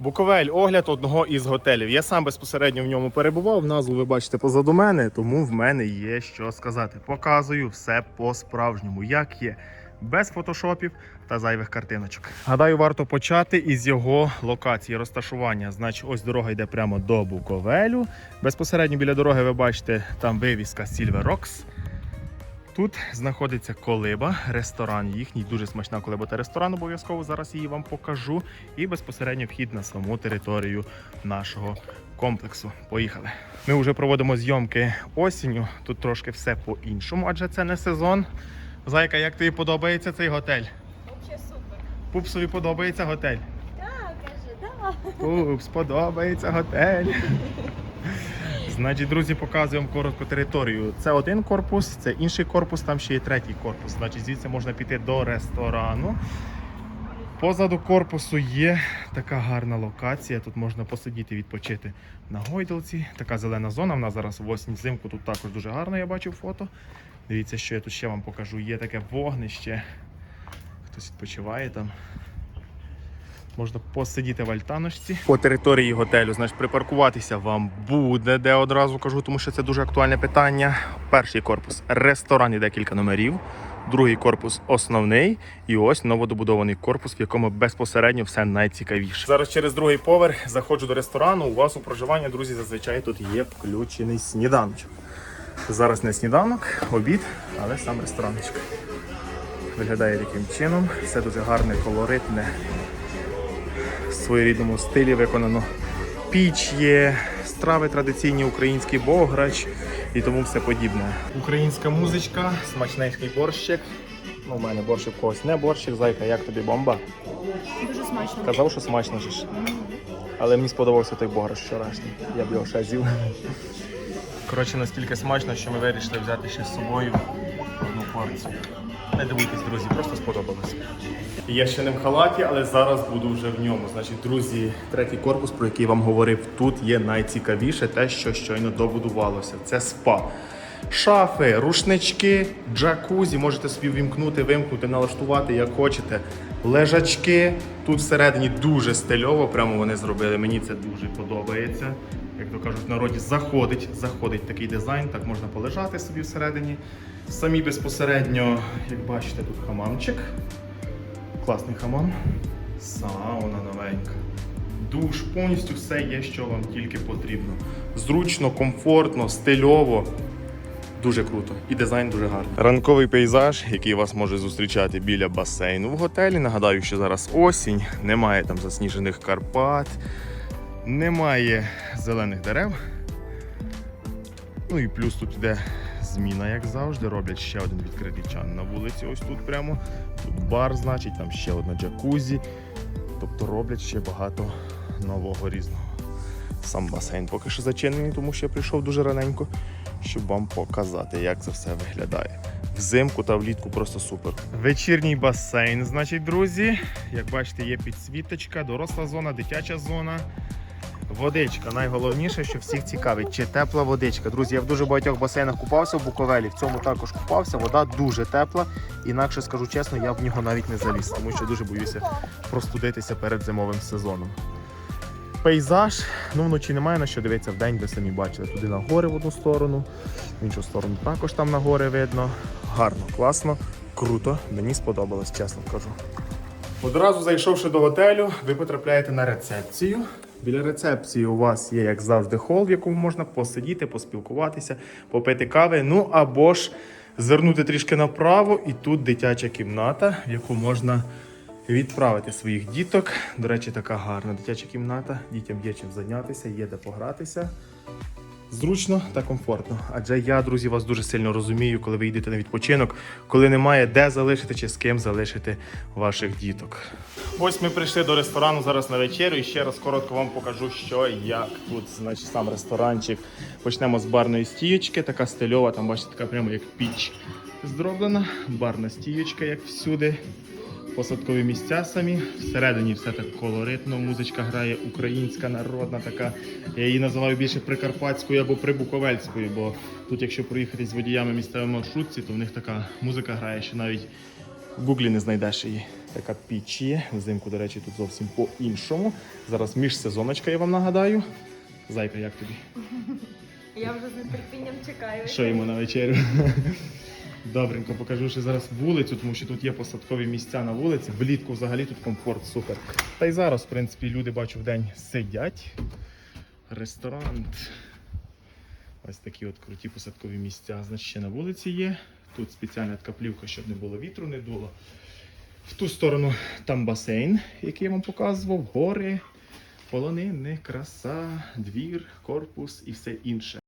Буковель огляд одного із готелів. Я сам безпосередньо в ньому перебував. Назву ви бачите позаду мене, тому в мене є що сказати. Показую все по-справжньому, як є, без фотошопів та зайвих картиночок. Гадаю, варто почати із його локації розташування. Значить, ось дорога йде прямо до Буковелю. Безпосередньо біля дороги ви бачите там вивіска Silver Rocks. Тут знаходиться колиба, ресторан їхній, дуже смачна колиба та ресторан. Обов'язково зараз її вам покажу. І безпосередньо вхід на саму територію нашого комплексу. Поїхали. Ми вже проводимо зйомки осінню. Тут трошки все по-іншому, адже це не сезон. Зайка, як тобі подобається цей готель? Вообще супер. Пупсові подобається готель. Да, каже, да. Пупс, подобається готель. Значить, друзі, показую вам коротко територію. Це один корпус, це інший корпус, там ще є третій корпус. Значить, звідси можна піти до ресторану. Позаду корпусу є така гарна локація. Тут можна посидіти, відпочити на гойдалці. Така зелена зона. В нас зараз в осінь взимку тут також дуже гарно, я бачив фото. Дивіться, що я тут ще вам покажу. Є таке вогнище. Хтось відпочиває там. Можна посидіти в альтаночці. По території готелю, значить, припаркуватися вам буде, де одразу кажу, тому що це дуже актуальне питання. Перший корпус ресторан і декілька номерів. Другий корпус основний, і ось новодобудований корпус, в якому безпосередньо все найцікавіше. Зараз через другий поверх заходжу до ресторану. У вас у проживання, друзі, зазвичай тут є включений сніданочок. Зараз не сніданок, обід, але сам ресторанчик. Виглядає таким чином. Все дуже гарне, колоритне, своєрідному стилі виконано. Піч є, страви традиційні, український бограч і тому все подібне. Українська музичка, смачненький борщик. Ну, у мене борщик в когось не борщик, зайка, як тобі бомба? Дуже смачно. Казав, що смачно ж. Але мені сподобався той бограш вчорашній. Я б його ще з'їв. Коротше, настільки смачно, що ми вирішили взяти ще з собою одну порцію. Не дивуйтесь, друзі, просто сподобалося. Я ще не в халаті, але зараз буду вже в ньому. Значить, друзі, третій корпус, про який вам говорив, тут є найцікавіше те, що щойно добудувалося. Це спа. Шафи, рушнички, джакузі, можете собі вімкнути, вимкнути, налаштувати як хочете. Лежачки. Тут всередині дуже стильово, прямо вони зробили. Мені це дуже подобається. Як то кажуть, в народі заходить, заходить такий дизайн, так можна полежати собі всередині. Самі безпосередньо, як бачите, тут хамамчик. Класний хамам. Сауна новенька. Душ, повністю все є, що вам тільки потрібно. Зручно, комфортно, стильово. Дуже круто. І дизайн дуже гарний. Ранковий пейзаж, який вас може зустрічати біля басейну в готелі. Нагадаю, що зараз осінь, немає там засніжених Карпат, немає зелених дерев. Ну і плюс тут іде зміна, як завжди. Роблять ще один відкритий чан на вулиці. Ось тут прямо. Тут бар, значить, там ще одна джакузі. Тобто роблять ще багато нового різного. Сам басейн поки що зачинений, тому що я прийшов дуже раненько, щоб вам показати, як це все виглядає. Взимку та влітку просто супер. Вечірній басейн, значить, друзі. Як бачите, є підсвіточка, доросла зона, дитяча зона. Водичка. Найголовніше, що всіх цікавить, чи тепла водичка. Друзі, я в дуже багатьох басейнах купався в Буковелі. В цьому також купався. Вода дуже тепла. Інакше скажу чесно, я в нього навіть не заліз, тому що дуже боюся простудитися перед зимовим сезоном. Пейзаж, ну вночі немає на що дивитися в день, ви самі бачили. Туди на гори в одну сторону, в іншу сторону також там на гори видно. Гарно, класно, круто. Мені сподобалось, чесно кажу. Одразу зайшовши до готелю, ви потрапляєте на рецепцію. Біля рецепції у вас є, як завжди, хол, в якому можна посидіти, поспілкуватися, попити кави. Ну або ж звернути трішки направо, і тут дитяча кімната, в яку можна відправити своїх діток. До речі, така гарна дитяча кімната. Дітям є чим зайнятися, є де погратися. Зручно та комфортно. Адже я, друзі, вас дуже сильно розумію, коли ви йдете на відпочинок, коли немає де залишити чи з ким залишити ваших діток. Ось ми прийшли до ресторану зараз на вечерю і ще раз коротко вам покажу, що як тут, значить, сам ресторанчик. Почнемо з барної стієчки, така стильова, там бачите, така прямо як піч зроблена. Барна стієчка, як всюди. Посадкові місця самі. Всередині все так колоритно. Музичка грає українська, народна така. Я її називаю більше прикарпатською або прибуковельською, бо тут, якщо проїхати з водіями місцевої маршрутці, то в них така музика грає, що навіть в гуглі не знайдеш її. Така піч є. Взимку, до речі, тут зовсім по-іншому. Зараз міжсезоночка, я вам нагадаю. Зайка, як тобі? Я вже з нетерпінням чекаю. Що йому на вечерю? Добренько, покажу ще зараз вулицю, тому що тут є посадкові місця на вулиці. Влітку взагалі тут комфорт супер. Та й зараз, в принципі, люди бачу в день сидять. Ресторан. Ось такі от круті посадкові місця. Значить, ще на вулиці є. Тут спеціальна така плівка, щоб не було вітру, не дуло. В ту сторону там басейн, який я вам показував, гори, полонини, краса, двір, корпус і все інше.